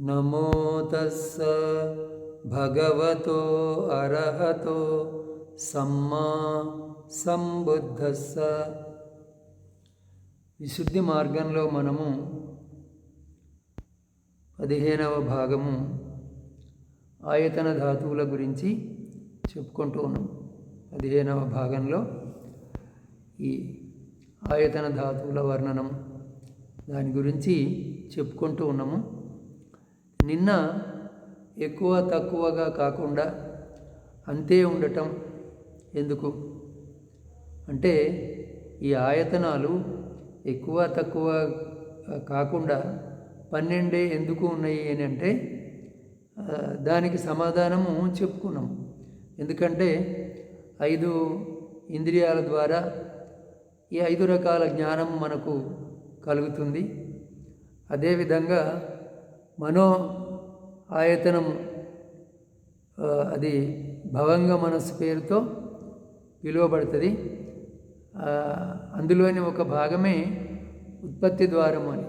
నమో తస్స భగవతో అర్హతో సమ్మా సంబుద్ధస్స. విశుద్ధి మార్గంలో మనము పదిహేనవ భాగము ఆయతన ధాతువుల గురించి చెప్పుకుంటూ ఉన్నాం. పదిహేనవ భాగంలో ఈ ఆయతన ధాతువుల వర్ణనం దాని గురించి చెప్పుకుంటూ ఉన్నాము. నిన్న ఎక్కువ తక్కువగా కాకుండా అంతే ఉండటం ఎందుకు? అంటే ఈ ఆయతనాలు ఎక్కువ తక్కువ కాకుండా పన్నెండే ఎందుకు ఉన్నాయి అని అంటే దానికి సమాధానము చెప్పుకున్నాం. ఎందుకంటే ఐదు ఇంద్రియాల ద్వారా ఈ ఐదు రకాల జ్ఞానం మనకు కలుగుతుంది. అదేవిధంగా మనో ఆయతనం అది భవంగ మనస్సు పేరుతో పిలువబడుతుంది. అందులోని ఒక భాగమే ఉత్పత్తి ద్వారము అని.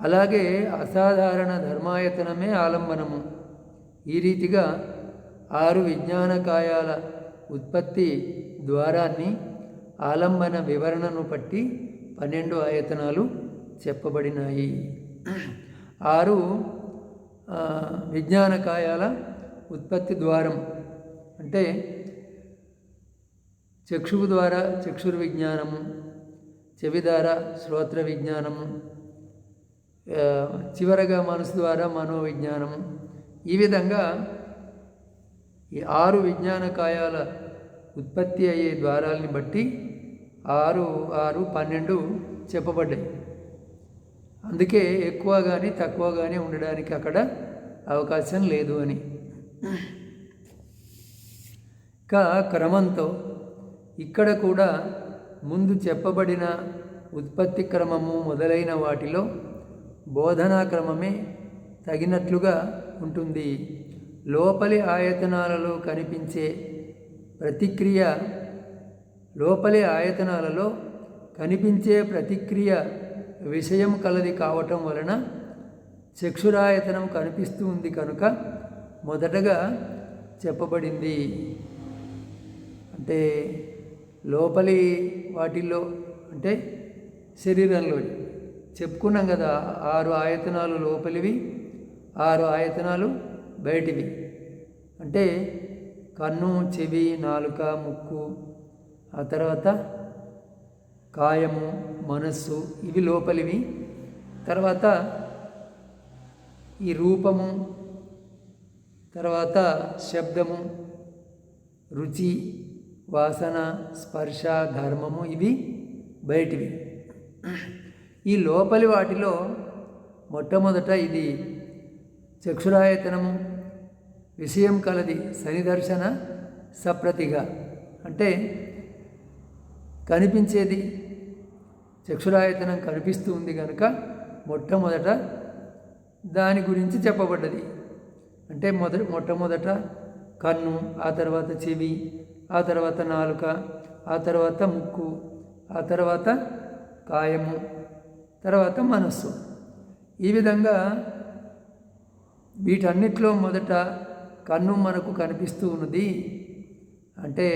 అలాగే అసాధారణ ధర్మాయతనమే ఆలంబనము. ఈ రీతిగా ఆరు విజ్ఞానకాయాల ఉత్పత్తి ద్వారాన్ని ఆలంబన వివరణను బట్టి పన్నెండు ఆయతనాలు చెప్పబడినాయి. ఆరు విజ్ఞానకాయాల ఉత్పత్తి ద్వారం. అంటే చక్షువు ద్వారా చక్షుర్ విజ్ఞానము చెవి ద్వారా శ్రోత్ర విజ్ఞానము చివరగా మనసు ద్వారా మనోవిజ్ఞానము ఈ విధంగా ఈ ఆరు విజ్ఞానకాయాల ఉత్పత్తి అయ్యే ద్వారాలని బట్టి ఆరు ఆరు పన్నెండు చెప్పబడ్డాయి. అందుకే ఎక్కువ కానీ తక్కువ కానీ ఉండడానికి అక్కడ అవకాశం లేదు అని. ఇంకా క్రమంతో ఇక్కడ కూడా ముందు చెప్పబడిన ఉత్పత్తి క్రమము మొదలైన వాటిలో బోధనా క్రమమే తగినట్లుగా ఉంటుంది. లోపలి ఆయతనాలలో కనిపించే ప్రతిక్రియ లోపలి ఆయతనాలలో కనిపించే ప్రతిక్రియ విషయం కలది కావటం వలన చక్షురాయతనం కనిపిస్తూ ఉంది కనుక మొదటగా చెప్పబడింది. అంటే లోపలి వాటిల్లో అంటే శరీరంలో చెప్పుకున్నాం కదా ఆరు ఆయతనాలు లోపలివి ఆరు ఆయతనాలు బయటివి. అంటే కన్ను చెవి నాలుక ముక్కు ఆ తర్వాత కాయము మనస్సు ఇవి లోపలివి. తర్వాత ఈ రూపము తర్వాత శబ్దము రుచి వాసన స్పర్శ ధర్మము ఇవి బయటివి. ఈ లోపలి వాటిలో మొట్టమొదట ఇది చక్షురాయతనము విషయం కలది సనిదర్శన సప్రతిగా. అంటే కనిపించేది చక్షురాయతనం కనిపిస్తూ ఉంది కనుక మొట్టమొదట దాని గురించి చెప్పబడ్డది. అంటే మొదట మొట్టమొదట కన్ను ఆ తర్వాత చెవి ఆ తర్వాత నాలుక ఆ తర్వాత ముక్కు ఆ తర్వాత కాయము తర్వాత మనస్సు. ఈ విధంగా వీటన్నిటిలో మొదట కన్ను మనకు కనిపిస్తూ ఉన్నది. అంటే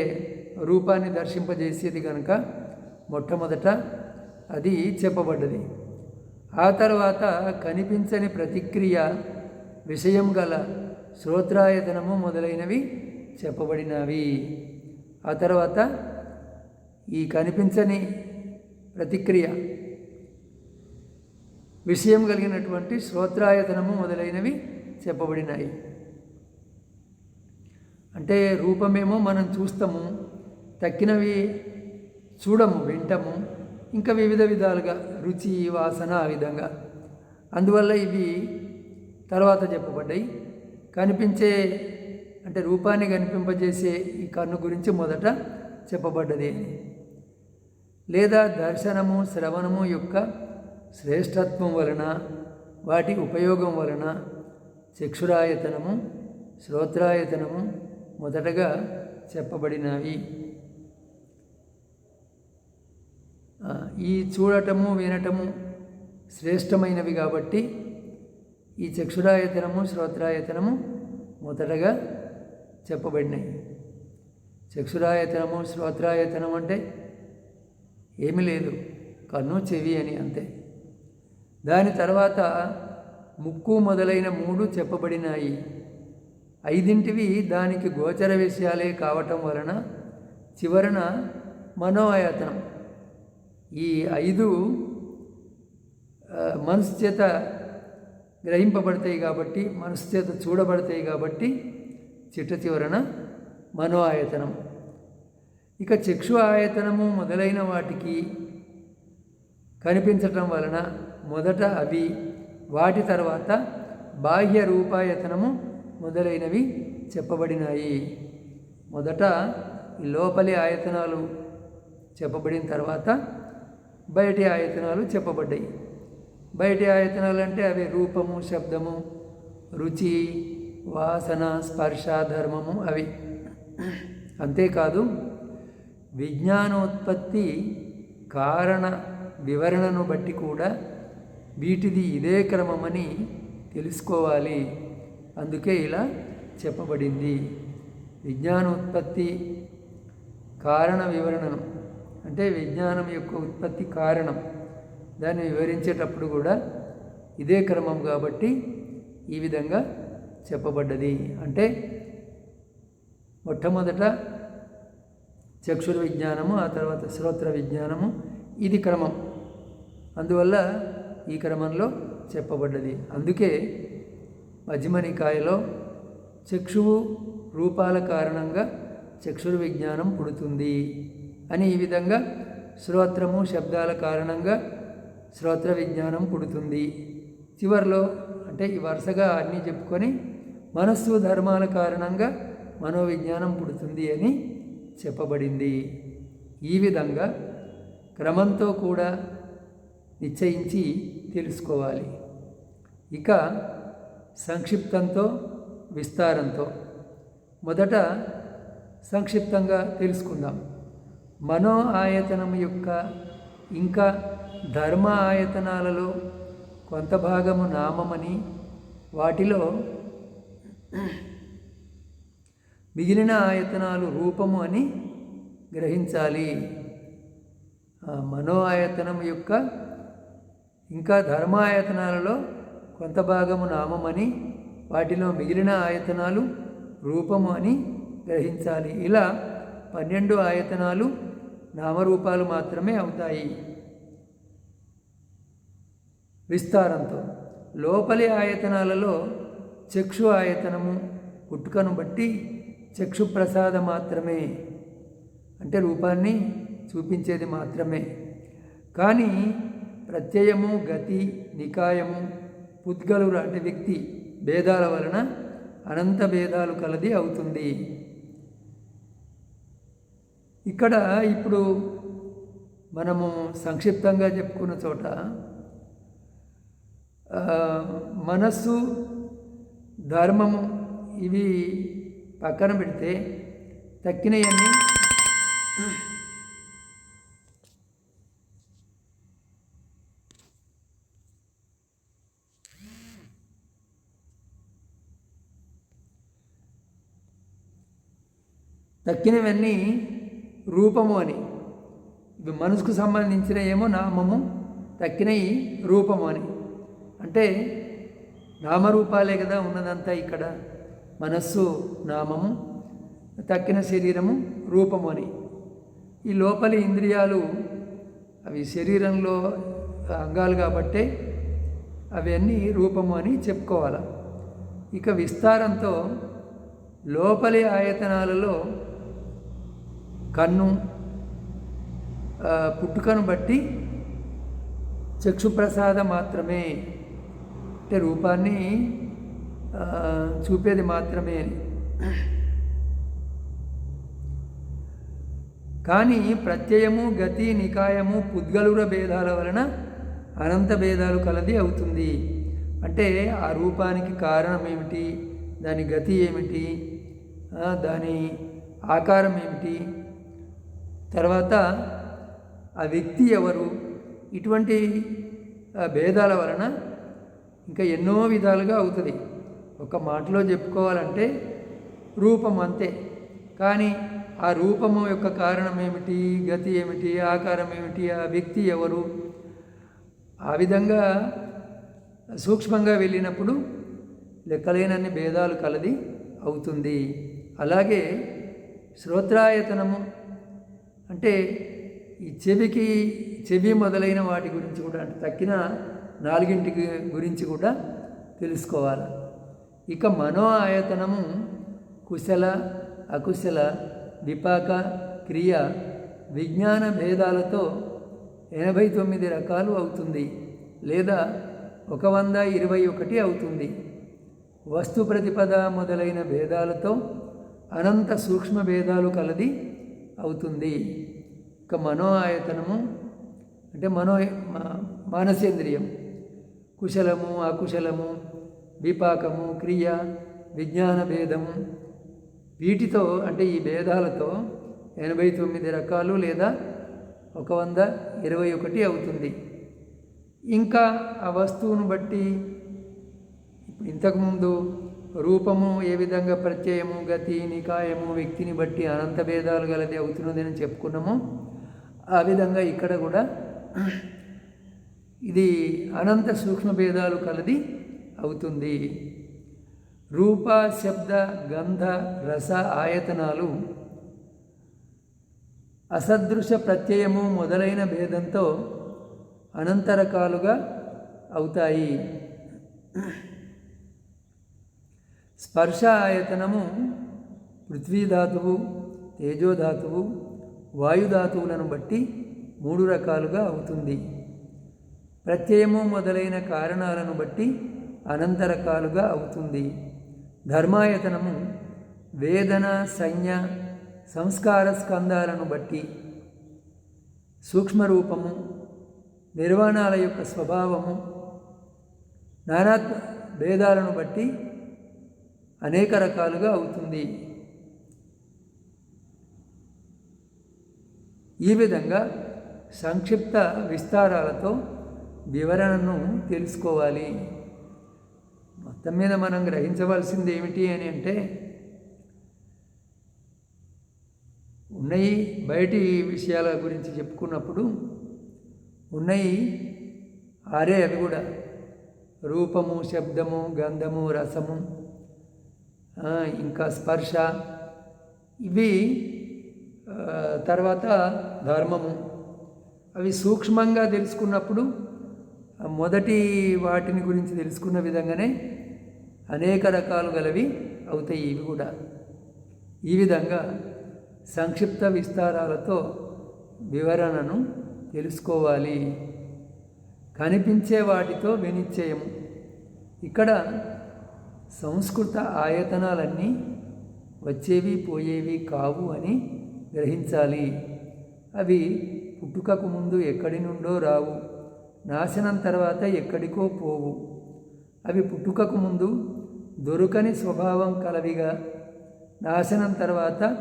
రూపాన్ని దర్శింపజేసేది కనుక మొట్టమొదట అది చెప్పబడ్డది. ఆ తర్వాత కనిపించని ప్రతిక్రియ విషయం గల శ్రోత్రాయతనము మొదలైనవి చెప్పబడినవి. ఆ తర్వాత ఈ కనిపించని ప్రతిక్రియ విషయం కలిగినటువంటి శ్రోత్రాయతనము మొదలైనవి చెప్పబడినాయి. అంటే రూపమేమో మనం చూస్తాము తక్కినవి చూడము వింటము. ఇంకా వివిధ విధాలుగా రుచి వాసన ఆ విధంగా. అందువల్ల ఇవి తర్వాత చెప్పబడ్డాయి. కనిపించే అంటే రూపాన్ని కనిపింపజేసే ఈ కన్ను గురించి మొదట చెప్పబడ్డది. లేదా దర్శనము శ్రవణము యొక్క శ్రేష్టత్వం వలన వాటి ఉపయోగం వలన చక్షురాయతనము శ్రోత్రాయతనము మొదటగా చెప్పబడినవి ఆ, ఈ చూడటము వినటము శ్రేష్టమైనవి కాబట్టి ఈ చక్షురాయతనము శ్రోత్రాయతనము మొదటగా చెప్పబడినాయి. చక్షురాయతనము శ్రోత్రాయతనం అంటే ఏమీ లేదు. కన్ను చెవి అని అంతే. దాని తర్వాత ముక్కు మొదలైన మూడు చెప్పబడినాయి. ఐదింటివి దానికి గోచర విషయాలే కావటం వలన చివరన మనోయతనం ఈ ఐదు మనసు చేత గ్రహింపబడతాయి కాబట్టి మనసు చేత చూడబడతాయి కాబట్టి చిట్ట చివరన మనో ఆయతనం ఇక చక్షు ఆయతనము మొదలైన వాటికి కనిపించటం వలన మొదట అవి వాటి తర్వాత బాహ్య రూపాయతనము మొదలైనవి చెప్పబడినాయి. మొదట లోపలి ఆయతనాలు చెప్పబడిన తర్వాత బయటి ఆయతనాలు చెప్పబడ్డాయి. బయటి ఆయతనాలు అంటే అవి రూపము శబ్దము రుచి వాసన స్పర్శ ధర్మము అవి. అంతేకాదు విజ్ఞానోత్పత్తి కారణ వివరణను బట్టి కూడా వీటిది ఇదే క్రమమని తెలుసుకోవాలి. అందుకే ఇలా చెప్పబడింది. విజ్ఞానోత్పత్తి కారణ వివరణను. అంటే విజ్ఞానం యొక్క ఉత్పత్తి కారణం. దాన్ని వివరించేటప్పుడు కూడా ఇదే క్రమం కాబట్టి ఈ విధంగా చెప్పబడ్డది. అంటే మొట్టమొదట చక్షుర విజ్ఞానము ఆ తర్వాత శ్రోత్ర విజ్ఞానము ఇది క్రమం. అందువల్ల ఈ క్రమంలో చెప్పబడ్డది. అందుకే మధ్యమనికాయలో చక్షువు రూపాల కారణంగా చక్షుర విజ్ఞానం పుడుతుంది. అని ఈ విధంగా శ్రోత్రము శబ్దాల కారణంగా శ్రోత్ర విజ్ఞానం పుడుతుంది. చివరిలో అంటే ఈ వరుసగా అన్నీ చెప్పుకొని మనస్సు ధర్మాల కారణంగా మనోవిజ్ఞానం పుడుతుంది అని చెప్పబడింది. ఈ విధంగా క్రమంతో కూడా నిశ్చయించి తెలుసుకోవాలి. ఇక సంక్షిప్తంతో విస్తారంతో. మొదట సంక్షిప్తంగా తెలుసుకుందాం. మనో ఆయతనం యొక్క ఇంకా ధర్మ ఆయతనాలలో కొంత భాగము నామమని వాటిలో మిగిలిన ఆయతనాలు రూపము అని గ్రహించాలి. మనో ఆయతనం యొక్క ఇంకా ధర్మాయతనాలలో కొంత భాగము నామమని వాటిలో మిగిలిన ఆయతనాలు రూపము అని గ్రహించాలి. ఇలా పన్నెండు ఆయతనాలు నామరూపాలు మాత్రమే అవుతాయి. విస్తారంతో లోపలి ఆయతనాలలో చక్షు ఆయతనము పుట్టుకను బట్టి చక్షు ప్రసాద మాత్రమే. అంటే రూపాన్ని చూపించేది మాత్రమే. కానీ ప్రత్యయము గతి నికాయము పుద్గలురు అంటే వ్యక్తి భేదాల వలన అనంత భేదాలు కలది అవుతుంది. ఇక్కడ ఇప్పుడు మనము సంక్షిప్తంగా చెప్పుకున్న చోట మనస్సు ధర్మము ఇవి పక్కన పెడితే తక్కినవన్నీ తక్కినవన్నీ రూపము అని. ఇవి మనసుకు సంబంధించిన ఏమో నామము తక్కినవి రూపము అని. అంటే నామరూపాలే కదా ఉన్నదంతా ఇక్కడ. మనస్సు నామము తక్కిన శరీరము రూపము అని. ఈ లోపలి ఇంద్రియాలు అవి శరీరంలో అంగాలు కాబట్టే అవన్నీ రూపము అని చెప్పుకోవాలి. ఇక విస్తారంతో లోపలి ఆయతనాలలో కన్ను పుట్టుకను బట్టి చక్షుప్రసాదం మాత్రమే అంటే రూపాన్ని చూపేది మాత్రమే. అని కానీ ప్రత్యయము గతి నికాయము పుద్గలుర భేదాల వలన అనంత భేదాలు కలది అవుతుంది. అంటే ఆ రూపానికి కారణం ఏమిటి? దాని గతి ఏమిటి? దాని ఆకారం ఏమిటి? తర్వాత ఆ వ్యక్తి ఎవరు? ఇటువంటి ఆ, భేదాల వలన ఇంకా ఎన్నో విధాలుగా అవుతుంది. ఒక మాటలో చెప్పుకోవాలంటే రూపం అంతే. కానీ ఆ రూపము యొక్క కారణం ఏమిటి? గతి ఏమిటి? ఆకారం ఏమిటి? ఆ వ్యక్తి ఎవరు? ఆ విధంగా సూక్ష్మంగా వెళ్ళినప్పుడు లెక్కలేనన్ని భేదాలు కలది అవుతుంది. అలాగే శ్రోత్రాయతనము అంటే ఈ చెవికి చెవి మొదలైన వాటి గురించి కూడా అంటే తక్కిన నాలుగింటికి గురించి కూడా తెలుసుకోవాలి. ఇక మనో ఆయతనము కుశల అకుశల విపాక క్రియ విజ్ఞాన భేదాలతో ఎనభై తొమ్మిది రకాలు అవుతుంది లేదా ఒక వంద ఇరవై ఒకటి అవుతుంది. వస్తు ప్రతిపద మొదలైన భేదాలతో అనంత సూక్ష్మ భేదాలు కలది అవుతుంది. ఇక మనో ఆయతనము అంటే మనో మా- మానసేంద్రియం. కుశలము అకుశలము విపాకము క్రియ విజ్ఞాన భేదము వీటితో అంటే ఈ భేదాలతో ఎనభై తొమ్మిది రకాలు లేదా ఒక వంద ఇరవై ఒకటి అవుతుంది. ఇంకా ఆ వస్తువును బట్టి ఇప్పుడు ఇంతకుముందు రూపము ఏ విధంగా ప్రత్యయము గతి నికాయము వ్యక్తిని బట్టి అనంత భేదాలు గలది అవుతున్నదని చెప్పుకున్నాము. ఆ విధంగా ఇక్కడ కూడా ఇది అనంత సూక్ష్మ భేదాలు కలది అవుతుంది. రూప శబ్ద గంధ రస ఆయతనాలు అసదృశ ప్రత్యయము మొదలైన భేదంతో అనంత రకాలుగా అవుతాయి. స్పర్శ ఆయతనము పృథ్వీధాతువు తేజోధాతువు వాయుధాతువులను బట్టి మూడు రకాలుగా అవుతుంది. ప్రత్యయము మొదలైన కారణాలను బట్టి అనంత రకాలుగా అవుతుంది. ధర్మాయతనము వేదన సంజ్ఞ సంస్కార స్కందాలను బట్టి సూక్ష్మరూపము నిర్వాణాల యొక్క స్వభావము నానాత్మ భేదాలను బట్టి అనేక రకాలుగా అవుతుంది. ఈ విధంగా సంక్షిప్త విస్తారాలతో వివరణను తెలుసుకోవాలి. మొత్తం మీద మనం గ్రహించవలసింది ఏమిటి అని అంటే ఉన్నాయి బయటి విషయాల గురించి చెప్పుకున్నప్పుడు ఉన్నాయి ఆరే అవి కూడా. రూపము శబ్దము గంధము రసము ఇంకా స్పర్శ. ఇవి తర్వాత ధర్మము. అవి సూక్ష్మంగా తెలుసుకున్నప్పుడు మొదటి వాటిని గురించి తెలుసుకున్న విధంగానే అనేక రకాలు గలవి అవుతాయి ఇవి కూడా. ఈ విధంగా సంక్షిప్త విస్తారాలతో వివరణను తెలుసుకోవాలి. కనిపించే వాటితో వినిశ్చయం ఇక్కడ సంస్కృత ఆయతనాలన్నీ వచ్చేవి పోయేవి కావు అని గ్రహించాలి. అవి పుట్టుకకు ముందు ఎక్కడి నుండో రావు నాశనం తర్వాత ఎక్కడికో పోవు. అవి పుట్టుకకు ముందు దొరకని స్వభావం కలవిగా నాశనం తర్వాత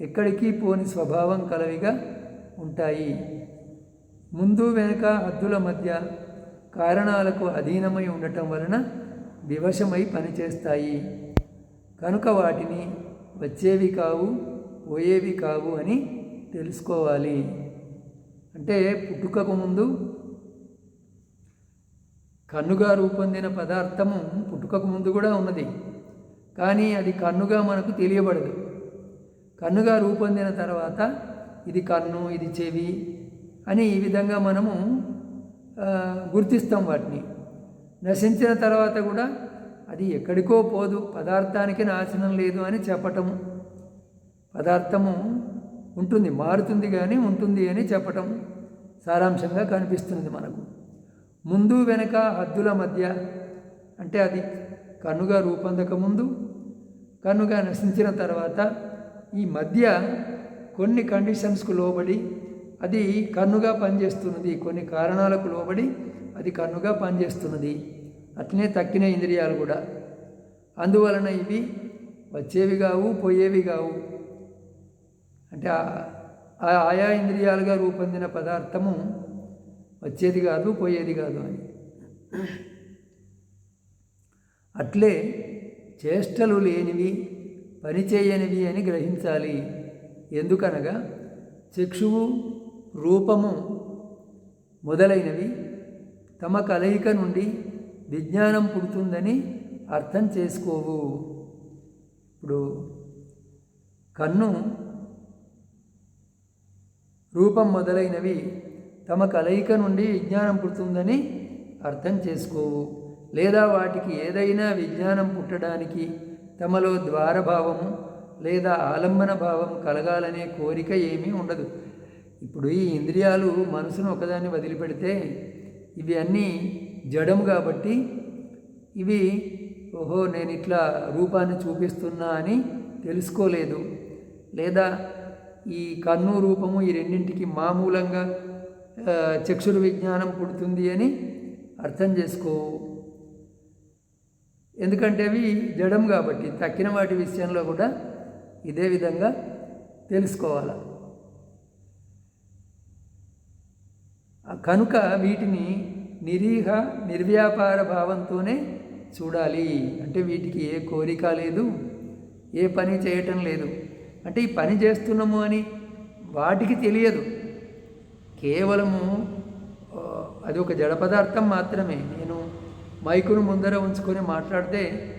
ఎక్కడికి పోని స్వభావం కలవిగా ఉంటాయి. ముందు వెనుక హద్దుల మధ్య కారణాలకు అధీనమై ఉండటం వలన వివశమై పనిచేస్తాయి. కనుక వాటిని వచ్చేవి కావు పోయేవి కావు అని తెలుసుకోవాలి. అంటే పుట్టుకకు ముందు కన్నుగా రూపొందిన పదార్థము పుట్టుకకు ముందు కూడా ఉన్నది. కానీ అది కన్నుగా మనకు తెలియబడదు. కన్నుగా రూపొందిన తర్వాత ఇది కన్ను ఇది చెవి అని ఈ విధంగా మనము గుర్తిస్తాం వాటిని. నశించిన తర్వాత కూడా అది ఎక్కడికో పోదు పదార్థానికి నాశనం లేదు అని చెప్పటము. పదార్థము ఉంటుంది మారుతుంది కానీ ఉంటుంది అని చెప్పటం సారాంశంగా కనిపిస్తుంది మనకు. ముందు వెనక హద్దుల మధ్య అంటే అది కన్నుగా రూపొందక ముందు కన్నుగా నశించిన తర్వాత ఈ మధ్య కొన్ని కండిషన్స్కు లోబడి అది కన్నుగా పనిచేస్తున్నది. కొన్ని కారణాలకు లోబడి అది కన్నుగా పనిచేస్తున్నది. అట్లనే తక్కిన ఇంద్రియాలు కూడా. అందువలన ఇవి వచ్చేవి కావు పోయేవి కావు. అంటే ఆ- ఆయా ఇంద్రియాలుగా రూపొందిన పదార్థము వచ్చేది కాదు పోయేది కాదు అని. అట్లే చేష్టలు లేనివి పనిచేయనివి అని గ్రహించాలి. ఎందుకనగా చక్షువు రూపము మొదలైనవి తమ కలయిక నుండి విజ్ఞానం పుడుతుందని అర్థం చేసుకోవు. ఇప్పుడు కన్ను రూపం మొదలైనవి తమ కలయిక నుండి విజ్ఞానం పుడుతుందని అర్థం చేసుకోవు. లేదా వాటికి ఏదైనా విజ్ఞానం పుట్టడానికి తమలో ద్వారభావము లేదా ఆలంబన భావం కలగాలనే కోరిక ఏమీ ఉండదు. ఇప్పుడు ఈ ఇంద్రియాలు మనసును ఒకదాన్ని వదిలిపెడితే ఇవి అన్నీ జడము కాబట్టి ఇవి ఓహో నేను ఇట్లా రూపాన్ని చూపిస్తున్నా అని తెలుసుకోలేదు. లేదా ఈ కన్ను రూపము ఈ రెండింటికి మామూలంగా చక్షుర విజ్ఞానం పుడుతుంది అని అర్థం చేసుకో. ఎందుకంటే అవి జడం కాబట్టి తక్కిన వాటి విషయంలో కూడా ఇదే విధంగా తెలుసుకోవాలి. కనుక వీటిని నిరీహ నిర్వ్యాపార భావంతోనే చూడాలి. అంటే వీటికి ఏ కోరిక లేదు ఏ పని చేయటం లేదు. అంటే ఈ పని చేస్తున్నాము అని వాటికి తెలియదు. కేవలము అది ఒక జడ పదార్థం మాత్రమే. నేను మైకును ముందర ఉంచుకొని మాట్లాడితే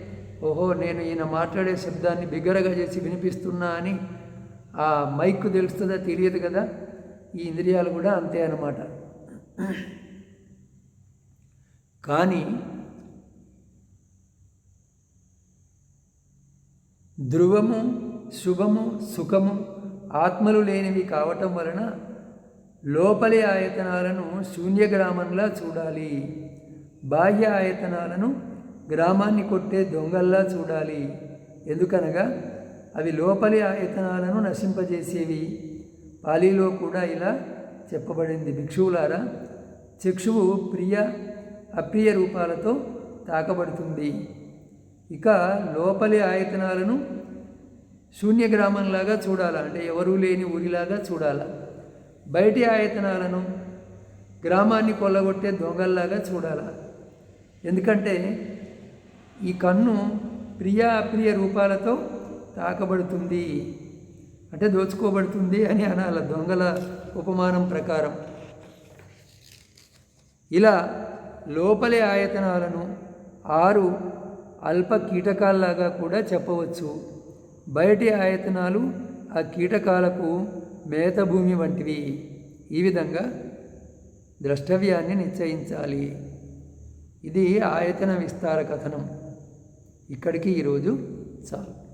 ఓహో నేను ఈయన మాట్లాడే శబ్దాన్ని బిగ్గరగా చేసి వినిపిస్తున్నా అని ఆ మైక్ తెలుస్తుందా తెలియదు కదా? ఈ ఇంద్రియాలు కూడా అంతే అన్నమాట. కానీ ధ్రువము శుభము సుఖము ఆత్మలు లేనివి కావటం వలన లోపలి ఆయతనాలను శూన్య గ్రామంలా చూడాలి. బాహ్య ఆయతనాలను గ్రామాన్ని కొట్టే దొంగల్లా చూడాలి. ఎందుకనగా అవి లోపలి ఆయతనాలను నశింపజేసేవి. పాలీలో కూడా ఇలా చెప్పబడింది. భిక్షువులారా చక్షువు ప్రియ అప్రియ రూపాలతో తాకబడుతుంది. ఇక లోపలి ఆయతనాలను శూన్య గ్రామంలాగా చూడాలా? అంటే ఎవరూ లేని ఊరిలాగా చూడాలా? బయటి ఆయతనాలను గ్రామాన్ని కొల్లగొట్టే దొంగల్లాగా చూడాలా? ఎందుకంటే ఈ కన్ను ప్రియ అప్రియ రూపాలతో తాకబడుతుంది. అంటే దోచుకోబడుతుంది అని అనాల దొంగల ఉపమానం ప్రకారం. ఇలా లోపలి ఆయతనాలను ఆరు అల్ప కీటకాల్లాగా కూడా చెప్పవచ్చు. బయటి ఆయతనాలు ఆ కీటకాలకు మేత భూమి వంటివి. ఈ విధంగా ద్రష్టవ్యాన్ని నిశ్చయించాలి. ఇది ఆయతన విస్తార కథనం. ఇక్కడికి ఈరోజు చాలు.